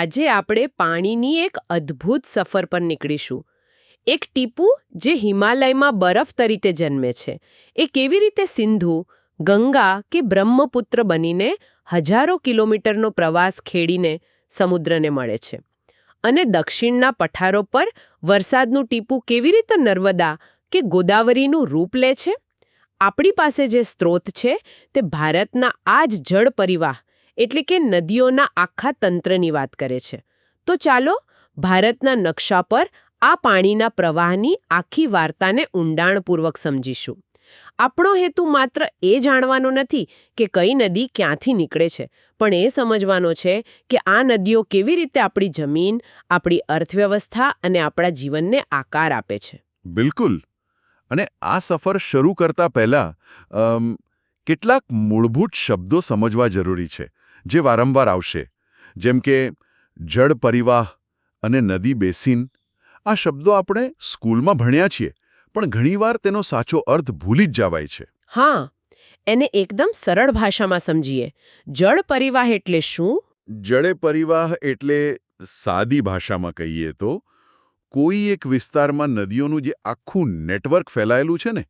આજે આપણે પાણીની એક અદ્ભુત સફર પર નીકળીશું. એક ટીપુ જે હિમાલયમાં બરફ તરીકે જન્મે છે. એ કેવી રીતે સિંધુ, ગંગા કે બ્રહ્મપુત્ર બનીને હજારો કિલોમીટરનો પ્રવાસ ખેડીને સમુદ્રને મળે છે? અને દક્ષિણના પઠારો પર વરસાદનું ટીપું કેવી રીતે નર્મદા કે ગોદાવરીનું રૂપ લે છે? આપણી પાસે જે સ્ત્રોત છે તે ભારતના આ જ જળ પરિવાહ એટલે કે નદીઓના આખા તંત્રની વાત કરે છે. તો ચાલો, ભારતના નકશા પર આ પાણીના પ્રવાહની આખી વાર્તાને ઊંડાણપૂર્વક સમજીશું. આપણો હેતુ માત્ર એ જાણવાનો નથી કે કઈ નદી ક્યાંથી નીકળે છે, પણ એ સમજવાનો છે કે આ નદીઓ કેવી રીતે આપણી જમીન, આપણી અર્થવ્યવસ્થા અને આપણા જીવનને આકાર આપે છે. બિલકુલ. અને આ સફર શરૂ કરતા પહેલા કેટલાક મૂળભૂત શબ્દો સમજવા જરૂરી છે. જે વારંવાર આવશે. જેમ કે જળ પરિવાહ અને નદી બેસીન. આ શબ્દો આપણે સ્કૂલમાં ભણ્યા છીએ પણ ઘણીવાર તેનો સાચો અર્થ ભૂલી જ જવાય છે. હા એને એકદમ સરળ ભાષામાં સમજીએ. જળ પરિવાહ એટલે શું? જળે પરિવાહ એટલે સાદી ભાષામાં કહીએ તો કોઈ એક વિસ્તારમાં નદીઓનું જે આખું નેટવર્ક ફેલાયેલું છે ને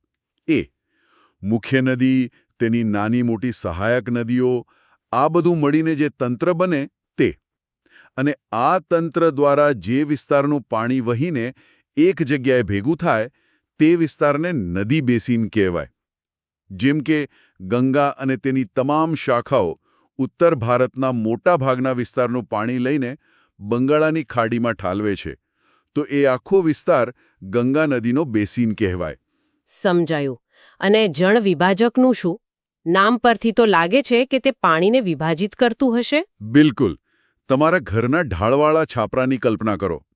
એ. મુખ્ય નદી તેની નાની મોટી સહાયક નદીઓ આ બધું મળીને જે તંત્ર બને તે. અને આ તંત્ર દ્વારા જે વિસ્તારનું પાણી વહીને એક જગ્યાએ ભેગું થાય, તે વિસ્તારને નદી બેસીન કહેવાય. જેમ કે ગંગા અને તેની તમામ શાખાઓ ઉત્તર ભારતના મોટા ભાગના વિસ્તારનું પાણી લઈને બંગાળાની ખાડીમાં ઠાલવે છે. તો એ આખો વિસ્તાર ગંગા નદીનો બેસીન કહેવાય. સમજાયું. અને જળ વિભાજકનું શું? નામ પરથી તો લાગે છે કે તે પાણીને વિભાજિત કરતું હશે? બિલકુલ. તમારા ઘરના ઢાળવાળા છાપરાની કલ્પના કરો.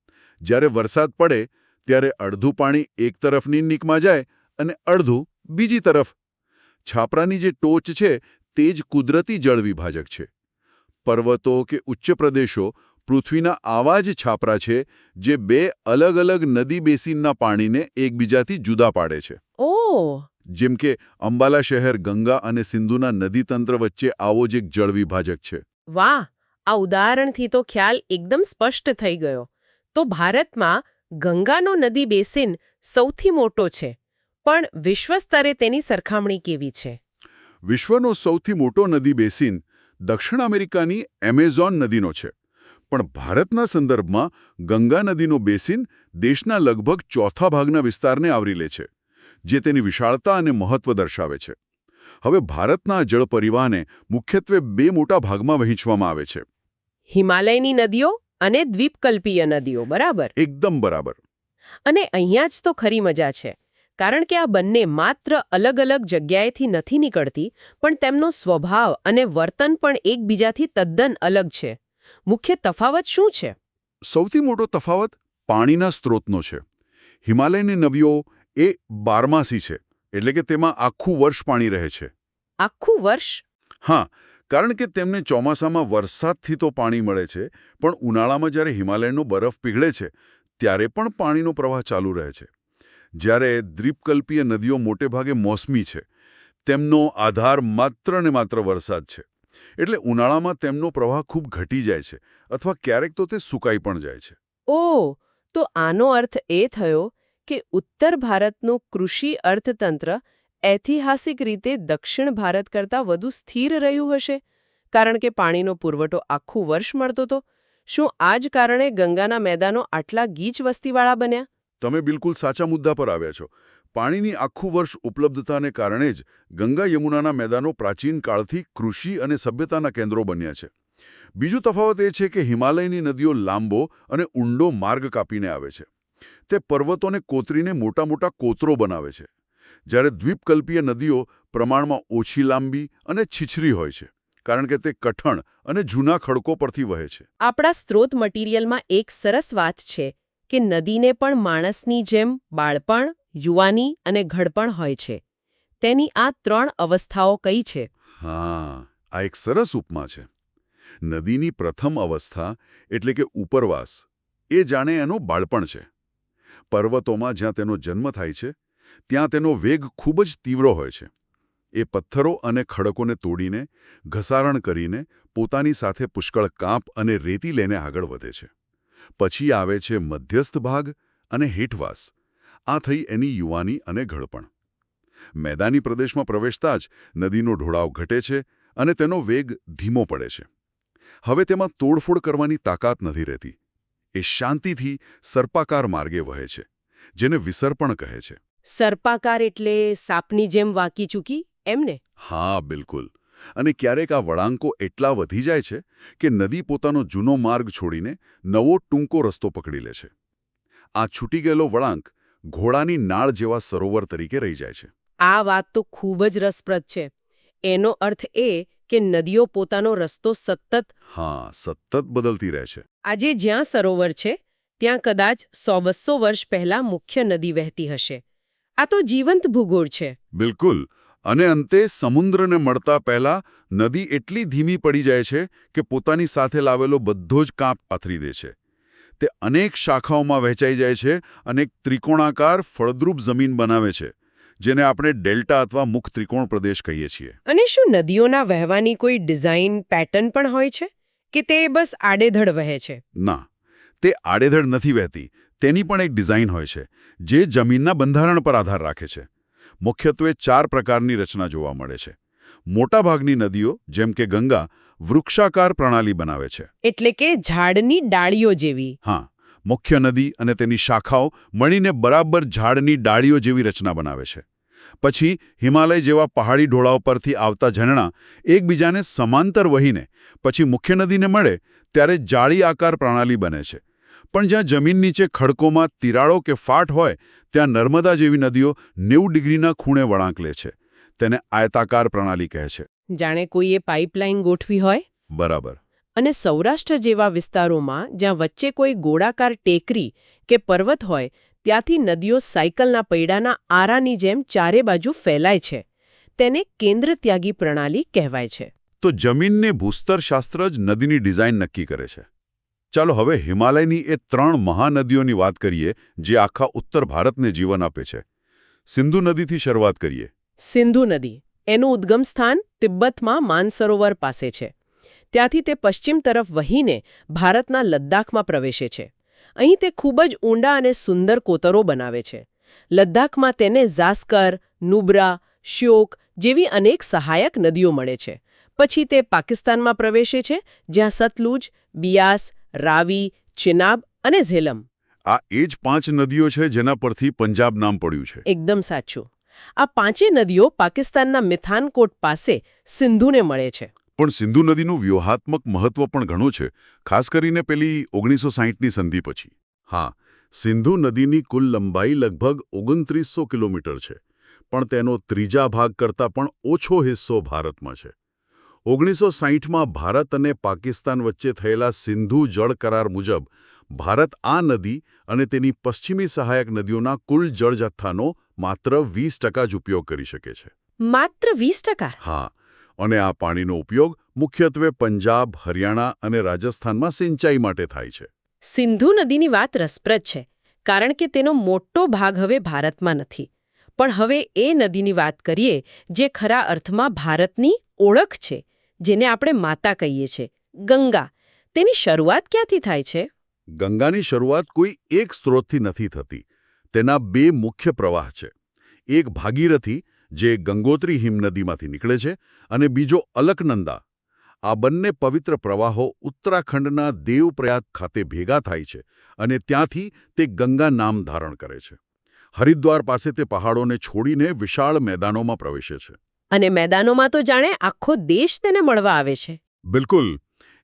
જ્યારે વરસાદ પડે ત્યારે અડધું પાણી એક તરફની નીકમાં જાય અને અડધું બીજી તરફ. છાપરાની જે ટોચ છે તે જ કુદરતી જળ વિભાજક છે. પર્વતો કે ઉચ્ચ પ્રદેશો પૃથ્વીના આવા જ છાપરા છે જે બે અલગ અલગ નદી બેસીનના પાણીને એકબીજાથી જુદા પાડે છે. ઓ જેમ કે અંબાલા શહેર ગંગા અને સિંધુના નદીતંત્ર વચ્ચે આવો જ એક જળ વિભાજક છે. વાહ! આ ઉદાહરણથી તો ખ્યાલ એકદમ સ્પષ્ટ થઈ ગયો. તો ભારતમાં ગંગાનો નદી બેસિન સૌથી મોટો છે પણ વિશ્વ સ્તરે તેની સરખામણી કેવી છે? વિશ્વનો સૌથી મોટો નદી બેસીન દક્ષિણ અમેરિકાની એમેઝોન નદીનો છે. પણ ભારતના સંદર્ભમાં ગંગા નદીનો બેસિન દેશના લગભગ ચોથા ભાગના વિસ્તારને આવરી લે છે. જે તેની વિશાળતા અને મહત્વ દર્શાવે છે. હવે ભારતના જળ પરિવારને મુખ્યત્વે બે મોટા ભાગમાં વહેંચવામાં આવે છે. હિમાલયની નદીઓ અને દ્વીપકલ્પીય નદીઓ બરાબર? એકદમ બરાબર. અને અહીંયા જ તો ખરી મજા છે કારણ કે આ બંને માત્ર અલગ અલગ જગ્યાએથી નથી નીકળતી પણ તેમનો સ્વભાવ અને વર્તન પણ એકબીજાથી તદ્દન અલગ છે. મુખ્ય તફાવત શું છે? સૌથી મોટો તફાવત પાણીના સ્ત્રોતનો છે. હિમાલયની નદીઓ એ બારમાસી છે એટલે કે તેમાં આખું વર્ષ પાણી રહે છે. આખું વર્ષ? હા કારણ કે તેમને ચોમાસામાં વરસાદથી તો પાણી મળે છે પણ ઉનાળામાં જ્યારે હિમાલયનો બરફ પીગળે છે ત્યારે પણ પાણીનો પ્રવાહ ચાલુ રહે છે. જ્યારે દ્વીપકલ્પીય નદીઓ મોટેભાગે મોસમી છે તેમનો આધાર માત્ર ને માત્ર વરસાદ છે. એટલે ઉનાળામાં તેમનો પ્રવાહ ખૂબ ઘટી જાય છે અથવા ક્યારેક તો તે સુકાઈ પણ જાય છે. ઓ તો આનો અર્થ એ થયો કે ઉત્તર ભારતનું કૃષિ અર્થતંત્ર ઐતિહાસિક રીતે દક્ષિણ ભારત કરતાં વધુ સ્થિર રહ્યું હશે? કારણ કે પાણીનો પુરવઠો આખું વર્ષ મળતો હતો, શું આ જ કારણે ગંગાના મેદાનો આટલા ગીચ વસ્તીવાળા બન્યા? તમે બિલકુલ સાચા મુદ્દા પર આવ્યા છો. પાણીની આખું વર્ષ ઉપલબ્ધતાને કારણે જ ગંગા યમુનાના મેદાનો પ્રાચીન કાળથી કૃષિ અને સભ્યતાના કેન્દ્રો બન્યા છે. બીજું તફાવત એ છે કે હિમાલયની નદીઓ લાંબો અને ઊંડો માર્ગ કાપીને આવે છે. તે પર્વતોને કોતરીને મોટા મોટા કોતરો બનાવે છે. જ્યારે દ્વીપકલ્પીય નદીઓ પ્રમાણમાં ઓછી લાંબી અને છીછરી હોય છે કારણ કે તે કઠણ અને જૂના ખડકો પરથી વહે છે. આપણા સ્ત્રોત મટીરિયલમાં એક સરસ વાત છે કે નદીને પણ માણસની જેમ બાળપણ યુવાની અને ઘડપણ હોય છે. તેની આ ત્રણ અવસ્થાઓ કઈ છે? હા આ એક સરસ ઉપમા છે. નદીની પ્રથમ અવસ્થા એટલે કે ઉપરવાસ એ જાણે એનું બાળપણ છે. પર્વતોમાં જ્યાં તેનો જન્મ થાય છે, ત્યાં તેનો વેગ ખૂબ જ તીવ્ર હોય છે. એ પથ્થરો અને ખડકોને તોડીને, ઘસારણ કરીને પોતાની સાથે પુષ્કળ કાંપ અને રેતી લઈને આગળ વધે છે. પછી આવે છે મધ્યસ્થ ભાગ અને હેઠવાસ. આ થઈ એની યુવાની અને ઘડપણ. મેદાની પ્રદેશમાં પ્રવેશતા જ નદીનો ઢોળાવ ઘટે છે અને તેનો વેગ ધીમો પડે છે. હવે તેમાં તોડફોડ કરવાની તાકાત નથી રહેતી. એ શાંતિથી સર્પાકાર માર્ગે વહે છે જેને વિસર્પણ કહે છે. સર્પાકાર એટલે સાપની જેમ વાકી ચૂકી એમને? હા બિલકુલ. અને ક્યારેક આ વળાંકો એટલા વધી જાય છે કે નદી પોતાનો જૂનો માર્ગ છોડીને નવો ટૂંકો રસ્તો પકડી લે છે. આ છૂટી ગયેલો વળાંક ઘોડાની નાળ જેવા સરોવર તરીકે રહી જાય છે. આ વાત તો ખૂબ જ રસપ્રદ છે. એનો અર્થ એ કે નદીઓ પોતાનો રસ્તો સતત હા સતત બદલતી રહે છે. આજે જ્યાં સરોવર છે ત્યાં કદાચ સો બસો વર્ષ પહેલા મુખ્ય નદી વહેતી હશે. આ તો જીવંત ભૂગોળ છે. બિલકુલ. અને અંતે સમુદ્રને મળતા પહેલા નદી એટલી ધીમી પડી જાય છે કે પોતાની સાથે લાવેલો બધો જ કાંપ પાથરી દે છે. તે અનેક શાખાઓમાં વહેંચાઈ જાય છે અને ત્રિકોણાકાર ફળદ્રુપ જમીન બનાવે છે. જેને આપણે ડેલ્ટા અથવા મુખ ત્રિકોણ પ્રદેશ કહીએ છીએ. અને શું નદીઓના વહેવાની કોઈ ડિઝાઇન પેટર્ન પણ હોય છે? કે તે બસ આડેધડ વહે છે? ના તે આડેધડ નથી વહેતી. તેની પણ એક ડિઝાઇન હોય છે જે જમીનના બંધારણ પર આધાર રાખે છે. મુખ્યત્વે ચાર પ્રકારની રચના જોવા મળે છે. મોટાભાગની નદીઓ જેમ કે ગંગા વૃક્ષાકાર પ્રણાલી બનાવે છે. એટલે કે ઝાડની ડાળીઓ જેવી. હા મુખ્ય નદી અને તેની શાખાઓ મળીને બરાબર ઝાડની ડાળીઓ જેવી રચના બનાવે છે. પછી હિમાલય જેવા પહાડી ઢોળાવ પરથી આવતા ઝરણા એકબીજાને સમાંતર વહીને પછી મુખ્ય નદીને મળે ત્યારે જાળી આકાર પ્રણાલી બને છે. પણ જ્યાં જમીન નીચે ખડકોમાં તિરાડો કે ફાટ હોય ત્યાં નર્મદા જેવી નદીઓ નેવું ડિગ્રીના ખૂણે વળાંક લે છે. તેને આયતાકાર પ્રણાલી કહે છે. જાણે કોઈએ પાઇપલાઇન ગોઠવી હોય? બરાબર. અને સૌરાષ્ટ્ર જેવા વિસ્તારોમાં જ્યાં વચ્ચે કોઈ ગોળાકાર ટેકરી કે પર્વત હોય ત્યાંથી નદીઓ સાયકલના પૈડાના આરાની જેમ ચારે બાજુ ફેલાય છે. તેને કેન્દ્ર ત્યાગી પ્રણાલી કહેવાય છે. તો જમીનને ભૂસ્તરશાસ્ત્ર જ નદીની ડિઝાઇન નક્કી કરે છે. ચાલો હવે હિમાલયની એ ત્રણ મહાનદીઓની વાત કરીએ જે આખા ઉત્તર ભારતને જીવન આપે છે. સિંધુ નદીથી શરૂઆત કરીએ. સિંધુ નદી એનું ઉદ્ગમ સ્થાન તિબ્બતમાં માનસરોવર પાસે છે. ત્યાંથી તે પશ્ચિમ તરફ વહીને ભારતના લદ્દાખમાં પ્રવેશે છે. અહીં તે ખૂબ જ ઊંડા અને સુંદર કોતરો બનાવે છે. લદ્દાખમાં તેને ઝાસ્કર નુબ્રા શ્યોક જેવી અનેક સહાયક નદીઓ મળે છે. પછી તે પાકિસ્તાનમાં પ્રવેશે છે જ્યાં સતલુજ બિયાસ રાવી ચિનાબ અને ઝેલમ. આ એ જ પાંચ નદીઓ છે જેના પરથી પંજાબ નામ પડ્યું છે. એકદમ સાચું. આ પાંચે નદીઓ પાકિસ્તાનના મિથાનકોટ પાસે સિંધુને મળે છે. પણ સિંધુ નદીનું વ્યૂહાત્મક મહત્વ પણ ઘણું છે ખાસ કરીને પેલી ઓગણીસો સાહીઠની સંધિ પછી. હા સિંધુ નદીની કુલ લંબાઈ લગભગ ઓગણત્રીસો કિલોમીટર છે પણ તેનો ત્રીજા ભાગ કરતાં પણ ઓછો હિસ્સો ભારતમાં છે. ઓગણીસો સાહીઠમાં ભારત અને પાકિસ્તાન વચ્ચે થયેલા સિંધુ જળ કરાર મુજબ ભારત આ નદી અને તેની પશ્ચિમી સહાયક નદીઓના કુલ જળ જથ્થાનો માત્ર વીસ ટકા જ ઉપયોગ કરી શકે છે. માત્ર વીસ ટકા? હા અને આ પાણીનો ઉપયોગ મુખ્યત્વે પંજાબ હરિયાણા અને રાજસ્થાનમાં સિંચાઈ માટે થાય છે. સિંધુ નદીની વાત રસપ્રદ છે કારણ કે તેનો મોટો ભાગ હવે ભારતમાં નથી. પણ હવે એ નદીની વાત કરીએ જે ખરા અર્થમાં ભારતની ઓળખ છે જેને આપણે માતા કહીએ છીએ ગંગા. તેની શરૂઆત ક્યાંથી થાય છે? ગંગાની શરૂઆત કોઈ એક સ્ત્રોતથી નથી થતી. તેના બે મુખ્ય પ્રવાહ છે. એક ભાગીરથી જે ગંગોત્રી હિમનદીમાંથી નીકળે છે અને બીજો અલકનંદા. આ બંને પવિત્ર પ્રવાહો ઉત્તરાખંડના દેવપ્રયાગ ખાતે ભેગા થાય છે અને ત્યાંથી તે ગંગા નામ ધારણ કરે છે. હરિદ્વાર પાસે તે પહાડોને છોડીને વિશાળ મેદાનોમાં પ્રવેશે છે. અને મેદાનોમાં તો જાણે આખો દેશ તેને મળવા આવે છે. બિલકુલ.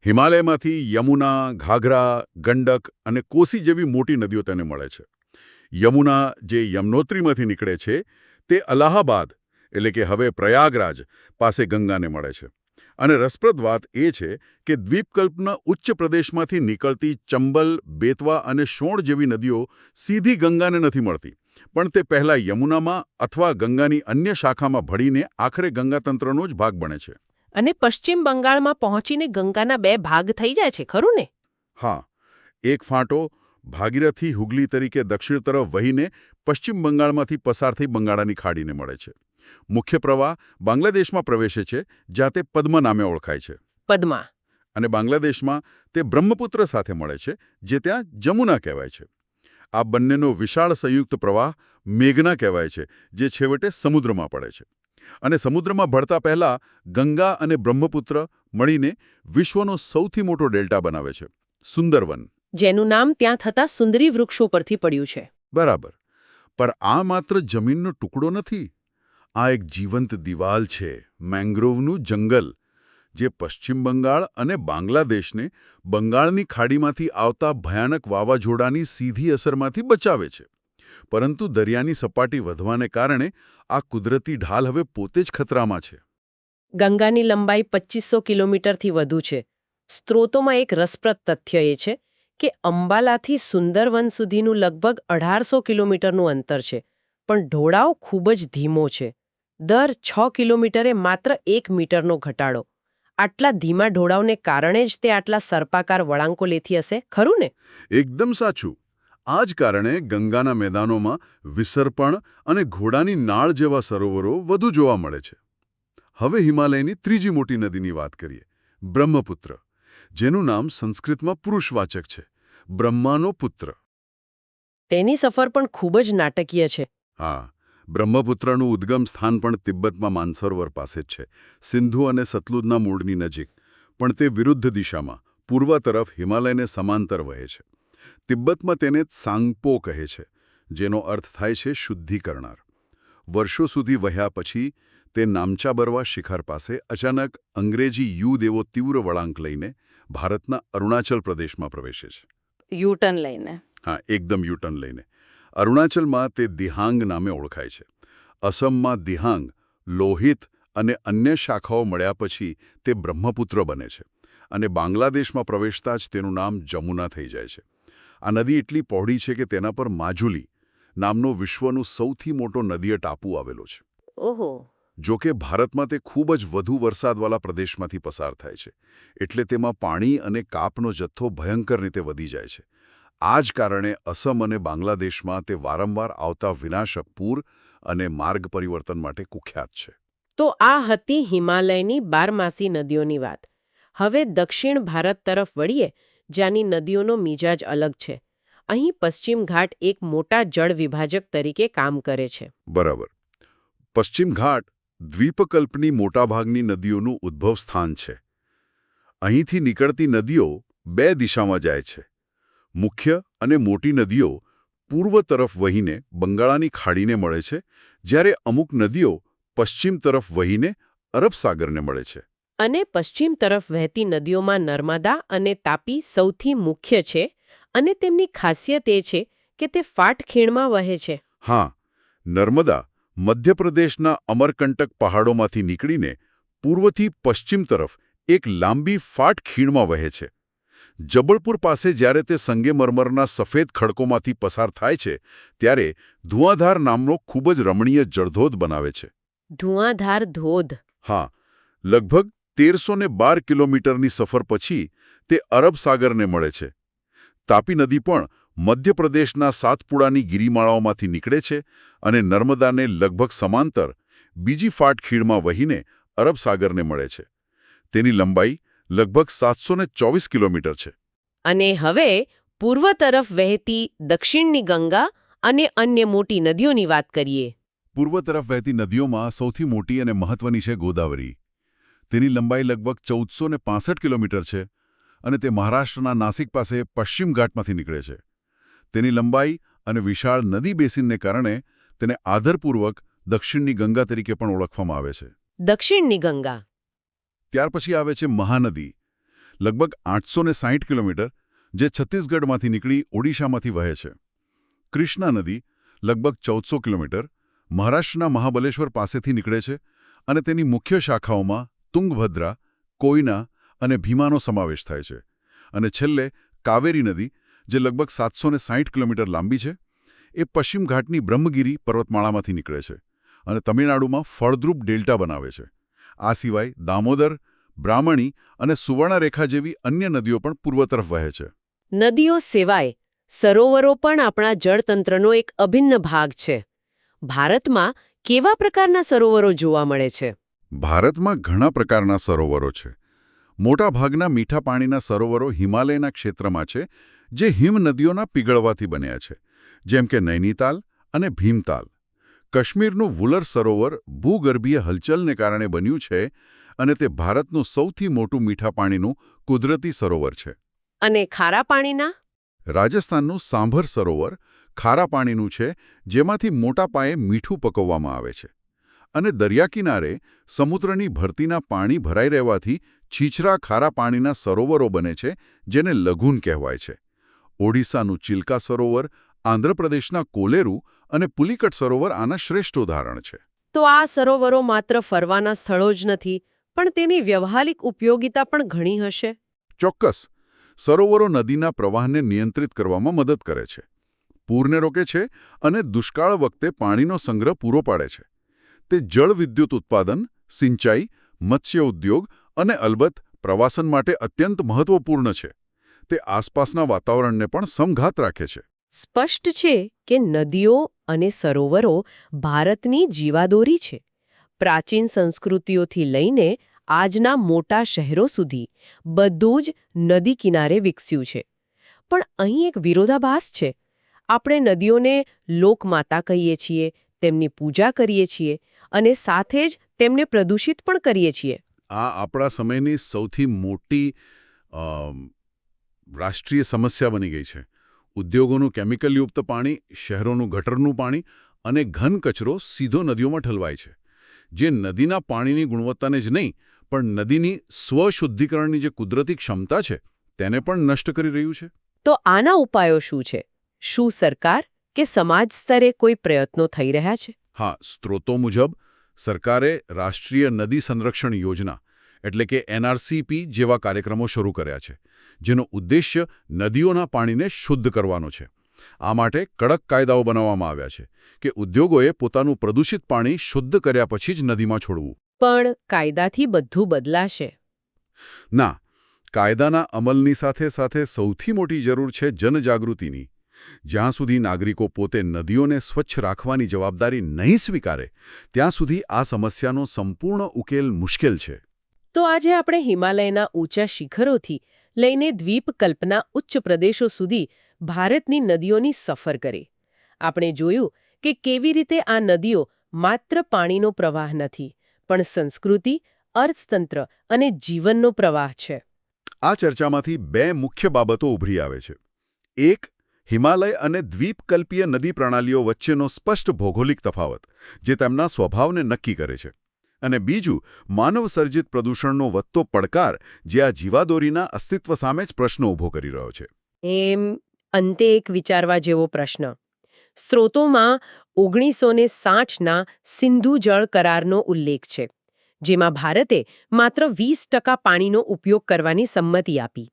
હિમાલયમાંથી યમુના ઘાઘરા ગંડક અને કોસી જેવી મોટી નદીઓ તેને મળે છે. યમુના જે યમનોત્રીમાંથી નીકળે છે તે અલાહાબાદ એટલે કે હવે પ્રયાગરાજ પાસે ગંગાને મળે છે. અને રસપ્રદ વાત એ છે કે દ્વીપકલ્પના ઉચ્ચ પ્રદેશમાંથી નીકળતી ચંબલ બેતવા અને શોણ જેવી નદીઓ સીધી ગંગાને નથી મળતી. પણ તે પહેલા યમુનામાં અથવા ગંગાની અન્ય શાખામાં ભળીને આખરે ગંગાતંત્રનો જ ભાગ બને છે. અને પશ્ચિમ બંગાળમાં પહોંચીને ગંગાના બે ભાગ થઈ જાય છે ખરું ને? હા. એક ફાંટો ભાગીરથી હુગલી તરીકે દક્ષિણ તરફ વહીને પશ્ચિમ બંગાળમાંથી પસાર થઈ બંગાળાની ખાડીને મળે છે. મુખ્ય પ્રવાહ બાંગ્લાદેશમાં પ્રવેશે છે જ્યાં તે પદ્મ નામે ઓળખાય છે. પદ્મા. અને બાંગ્લાદેશમાં તે બ્રહ્મપુત્ર સાથે મળે છે જે ત્યાં જમુના કહેવાય છે. આ બંનેનો વિશાળ સંયુક્ત પ્રવાહ મેઘના કહેવાય છે જે છેવટે સમુદ્રમાં પડે છે. અને સમુદ્રમાં ભળતા પહેલા ગંગા અને બ્રહ્મપુત્ર મળીને વિશ્વનો સૌથી મોટો ડેલ્ટા બનાવે છે સુંદરવન. જેનું નામ ત્યાં થતા સુંદરી વૃક્ષો પરથી પડ્યું છે. બરાબર. પર આ માત્ર જમીનનો ટુકડો નથી આ એક જીવંત દિવાલ છે, મેંગ્રોવનું જંગલ, જે પશ્ચિમ બંગાળ અને બાંગ્લાદેશને બંગાળની ખાડીમાંથી આવતા ભયાનક વાવાઝોડાની સીધી અસરમાંથી બચાવે છે. પરંતુ દરિયાની સપાટી વધવાને કારણે આ કુદરતી ઢાલ હવે પોતે જ ખતરામાં છે. ગંગાની લંબાઈ પચીસો કિલોમીટરથી વધુ છે. સ્ત્રોતોમાં એક રસપ્રદ તથ્ય એ છે કે અંબાલાથી સુંદરવન સુધીનું લગભગ અઢારસો કિલોમીટરનું અંતર છે, પણ ઢોળાવ ખૂબ જ ધીમો છે. દર છ કિલોમીટરે માત્ર એક મીટરનો ઘટાડો. આટલા ધીમા ઢોળાવને કારણે જ તે આટલા સર્પાકાર વળાંકો લેતી હશે ખરું ને? એકદમ સાચું. આ જ કારણે ગંગાના મેદાનોમાં વિસર્પણ અને ઘોડાની નાળ જેવા સરોવરો વધુ જોવા મળે છે. હવે હિમાલયની ત્રીજી મોટી નદીની વાત કરીએ. બ્રહ્મપુત્ર જેનું નામ સંસ્કૃતમાં પુરુષવાચક છે. બ્રહ્માનો પુત્ર. તેની સફર પણ ખૂબ જ નાટકીય છે. હા બ્રહ્મપુત્રનું ઉદ્ગમ સ્થાન પણ તિબ્બતમાં માનસરોવર પાસે જ છે. સિંધુ અને સતલુજના મૂળની નજીક પણ તે વિરુદ્ધ દિશામાં પૂર્વ તરફ હિમાલયને સમાંતર વહે છે. તિબ્બતમાં તેને સાંગપો કહે છે જેનો અર્થ થાય છે શુદ્ધિ કરનાર વર્ષો સુધી વહ્યા પછી તે નામચા બરવા શિખર પાસે અચાનક અંગ્રેજી યુ દેવો તીવ્ર વળાંક લઈને ભારતના અરુણાચલ પ્રદેશમાં પ્રવેશે છે. યુટર્ન લઈને. હા એકદમ યુટર્ન લઈને. અરુણાચલમાં તે દિહાંગ નામે ઓળખાય છે. અસમમાં દિહાંગ લોહિત અને અન્ય શાખાઓ મળ્યા પછી તે બ્રહ્મપુત્ર બને છે અને બાંગ્લાદેશમાં પ્રવેશતા જ તેનું નામ જમુના થઈ જાય છે. આ નદી એટલી પહોળી છે કે તેના પર માજુલી નામનો વિશ્વનું સૌથી મોટો નદીય ટાપુ આવેલો છે. ઓહો. જો કે ભારતમાં તે ખૂબ જ વધુ વરસાદવાળા પ્રદેશમાંથી પસાર થાય છે. એટલે તેમાં પાણી અને કાપનો જથ્થો ભયંકર રીતે વધી જાય છે. આ જ કારણે અસમ અને બાંગ્લાદેશમાં તે વારંવાર આવતા વિનાશક પૂર અને માર્ગ પરિવર્તન માટે કુખ્યાત છે. તો આ હતી હિમાલયની બારમાસી નદીઓની વાત. હવે દક્ષિણ ભારત તરફ વળીએ જ્યાંની નદીઓનો મિજાજ અલગ છે. અહીં પશ્ચિમ ઘાટ એક મોટા જળ વિભાજક તરીકે કામ કરે છે. બરાબર. પશ્ચિમ ઘાટ દ્વીપકલ્પની મોટાભાગની નદીઓનું ઉદ્ભવ સ્થાન છે. અહીંથી નીકળતી નદીઓ બે દિશામાં જાય છે. મુખ્ય અને મોટી નદીઓ પૂર્વ તરફ વહીને બંગાળાની ખાડીને મળે છે જ્યારે અમુક નદીઓ પશ્ચિમ તરફ વહીને અરબ સાગરને મળે છે. અને પશ્ચિમ તરફ વહેતી નદીઓમાં નર્મદા અને તાપી સૌથી મુખ્ય છે અને તેમની ખાસિયત એ છે કે તે ફાટ ખીણમાં વહે છે. હા નર્મદા મધ્યપ્રદેશના અમરકંટક પહાડોમાંથી નીકળીને પૂર્વથી પશ્ચિમ તરફ એક લાંબી ફાટ ખીણમાં વહે છે. જબલપુર પાસે જ્યારે તે સંગેમરમરના સફેદ ખડકોમાંથી પસાર થાય છે ત્યારે ધુઆધાર નામનો ખૂબ જ રમણીય જળધોધ બનાવે છે. ધુઆધાર ધોધ. હા લગભગ તેરસો બાર કિલોમીટરની સફર પછી તે અરબ સાગરને મળે છે. તાપી નદી પણ મધ્યપ્રદેશના સાતપુડાની ગિરિમાળાઓમાંથી નીકળે છે અને નર્મદાને લગભગ સમાંતર બીજી ફાટ ખીણમાં વહીને અરબ સાગરને મળે છે. તેની લંબાઈ લગભગ સાતસો ચોવીસ કિલોમીટર છે. અને હવે પૂર્વ તરફ વહેતી દક્ષિણની ગંગા અને અન્ય મોટી નદીઓની વાત કરીએ. પૂર્વ તરફ વહેતી નદીઓમાં સૌથી મોટી અને મહત્વની છે ગોદાવરી. તેની લંબાઈ લગભગ ચૌદસો કિલોમીટર છે અને તે મહારાષ્ટ્રના નાસિક પાસે પશ્ચિમ ઘાટમાંથી નીકળે છે. તેની લંબાઈ અને વિશાળ નદી બેસિનને કારણે તેને આદરપૂર્વક દક્ષિણની ગંગા તરીકે પણ ઓળખવામાં આવે છે. દક્ષિણની ગંગા. ત્યાર પછી આવે છે મહાનદી, લગભગ આઠસો કિલોમીટર, જે છત્તીસગઢમાંથી નીકળી ઓડિશામાંથી વહે છે. કૃષ્ણા નદી, લગભગ ચૌદસો કિલોમીટર, મહારાષ્ટ્રના મહાબલેશ્વર પાસેથી નીકળે છે અને તેની મુખ્ય શાખાઓમાં તુંગભદ્રા કોયના અને ભીમાનો સમાવેશ થાય છે. અને છેલ્લે કાવેરી નદી, જે લગભગ સાતસો કિલોમીટર લાંબી છે, એ પશ્ચિમ ઘાટની બ્રહ્મગીરી પર્વતમાળામાંથી નીકળે છે અને તમિળનાડુમાં ફળદ્રુપ ડેલ્ટા બનાવે છે. આ સિવાય દામોદર બ્રાહ્મણી અને સુવર્ણરેખા જેવી અન્ય નદીઓ પણ પૂર્વ તરફ વહે છે. નદીઓ સિવાય સરોવરો પણ આપણા જળતંત્રનો એક અભિન્ન ભાગ છે. ભારતમાં કેવા પ્રકારના સરોવરો જોવા મળે છે? ભારતમાં ઘણા પ્રકારના સરોવરો છે. મોટાભાગના મીઠા પાણીના સરોવરો હિમાલયના ક્ષેત્રમાં છે જે હિમ નદીઓના પીગળવાથી બન્યા છે જેમ કે નૈનીતાલ અને ભીમતાલ. કાશ્મીરનું વુલર સરોવર ભૂગર્ભીય હલચલને કારણે બન્યું છે અને તે ભારતનું સૌથી મોટું મીઠા પાણીનું કુદરતી સરોવર છે. અને ખારા પાણીના? રાજસ્થાનનું સાંભર સરોવર ખારા પાણીનું છે જેમાંથી મોટા પાયે મીઠું પકવવામાં આવે છે. અને દરિયાકિનારે સમુદ્રની ભરતીના પાણી ભરાઈ રહેવાથી છીછરા ખારા પાણીના સરોવરો બને છે જેને લઘુન કહેવાય છે. ઓડિશાનું ચિલ્કા સરોવર આંધ્રપ્રદેશના કોલેરુ અને પુલિકટ સરોવર આના શ્રેષ્ઠ ઉદાહરણ છે. તો આ સરોવરો માત્ર ફરવાના સ્થળો જ નથી પણ તેની વ્યવહારિક ઉપયોગિતા પણ ઘણી હશે. ચોક્કસ. સરોવરો નદીના પ્રવાહને નિયંત્રિત કરવામાં મદદ કરે છે. પૂરને રોકે છે અને દુષ્કાળ વખતે પાણીનો સંગ્રહ પૂરો પાડે છે. તે જળ વિદ્યુત ઉત્પાદન સિંચાઈ મત્સ્ય ઉદ્યોગ અને અલબત્ત પ્રવાસન માટે અત્યંત મહત્વપૂર્ણ છે. તે આસપાસના વાતાવરણને પણ સમઘાત રાખે છે. સ્પષ્ટ છે કે નદીઓ અને સરોવરો ભારતની જીવાદોરી છે. પ્રાચીન સંસ્કૃતિઓથી લઈને આજના મોટા શહેરો સુધી બધું જ નદી કિનારે વિકસ્યું છે. પણ અહીં એક વિરોધાભાસ છે. આપણે નદીઓને લોકમાતા કહીએ છીએ, તેમની પૂજા કરીએ છીએ અને સાથે જ તેમને પ્રદૂષિત પણ કરીએ છીએ. આ આપણા સમયની સૌથી મોટી રાષ્ટ્રીય સમસ્યા બની ગઈ છે. ઉદ્યોગોનું કેમિકલયુક્ત પાણી શહેરોનું ગટરનું પાણી અને ઘન કચરો સીધો નદીઓમાં ઠલવાય છે. જે નદીના પાણીની ગુણવત્તાને જ નહીં પણ નદીની સ્વશુદ્ધિકરણની જે કુદરતી ક્ષમતા છે તેને પણ નષ્ટ કરી રહ્યું છે. તો આના ઉપાયો શું છે? શું સરકાર કે સમાજ સ્તરે કોઈ પ્રયત્નો થઈ રહ્યા છે? હા સ્ત્રોતો મુજબ સરકારે રાષ્ટ્રીય નદી સંરક્ષણ યોજના એટલે કે એનઆરસીપી જેવા કાર્યક્રમો શરૂ કર્યા છે જેનો ઉદ્દેશ્ય નદીઓના પાણીને શુદ્ધ કરવાનો છે. આ માટે કડક કાયદાઓ બનાવવામાં આવ્યા છે કે ઉદ્યોગોએ પોતાનું પ્રદૂષિત પાણી શુદ્ધ કર્યા પછી જ નદીમાં છોડવું. પણ કાયદાથી બધું બદલાશે. ના કાયદાના અમલની સાથે સાથે સૌથી મોટી જરૂર છે જનજાગૃતિની. જ્યાં સુધી નાગરિકો પોતે નદીઓને સ્વચ્છ રાખવાની જવાબદારી નહીં સ્વીકારે ત્યાં સુધી આ સમસ્યાનો સંપૂર્ણ ઉકેલ મુશ્કેલ છે. તો આજે આપણે હિમાલયના ઊંચા શિખરોથી લઈને દ્વીપકલ્પના ઉચ્ચ પ્રદેશો સુધી ભારતની નદીઓની સફર કરી. આપણે જોયું કે કેવી રીતે આ નદીઓ માત્ર પાણીનો પ્રવાહ નથી, પણ સંસ્કૃતિ, અર્થતંત્ર અને જીવનનો પ્રવાહ છે. આ ચર્ચામાંથી બે મુખ્ય બાબતો ઉભરી આવે છે. એક, હિમાલય અને દ્વીપકલ્પીય નદી પ્રણાલીઓ વચ્ચેનો સ્પષ્ટ ભૌગોલિક તફાવત, જે તેમના સ્વભાવને નક્કી કરે છે. અને બીજું, માનવસર્જિત પ્રદૂષણનો વધતો પડકાર જે આ જીવાદોરીના અસ્તિત્વ સામે જ પ્રશ્ન ઊભો કરી રહ્યો છે. એમ અંતે એક વિચારવા જેવો પ્રશ્ન. સ્ત્રોતોમાં ઓગણીસો ને સાઠના સિંધુ જળ કરારનો ઉલ્લેખ છે, જેમાં ભારતે માત્ર વીસ ટકા પાણીનો ઉપયોગ કરવાની સંમતિ આપી.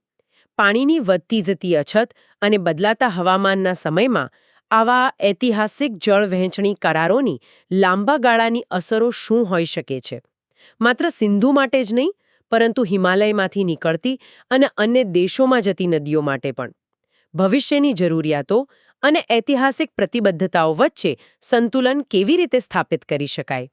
પાણીની વધતી જતી અછત અને બદલાતા હવામાનના સમયમાં આવા ઐતિહાસિક જળ વહેંચણી કરારોની લાંબા ગાળાની અસરો શું હોઈ શકે છે? માત્ર સિંધુ માટે જ નહીં, પરંતુ હિમાલયમાંથી નીકળતી અને અન્ય દેશોમાં જતી નદીઓ માટે પણ. ભવિષ્યની જરૂરિયાતો અને ઐતિહાસિક પ્રતિબદ્ધતાઓ વચ્ચે સંતુલન કેવી રીતે સ્થાપિત કરી શકાય?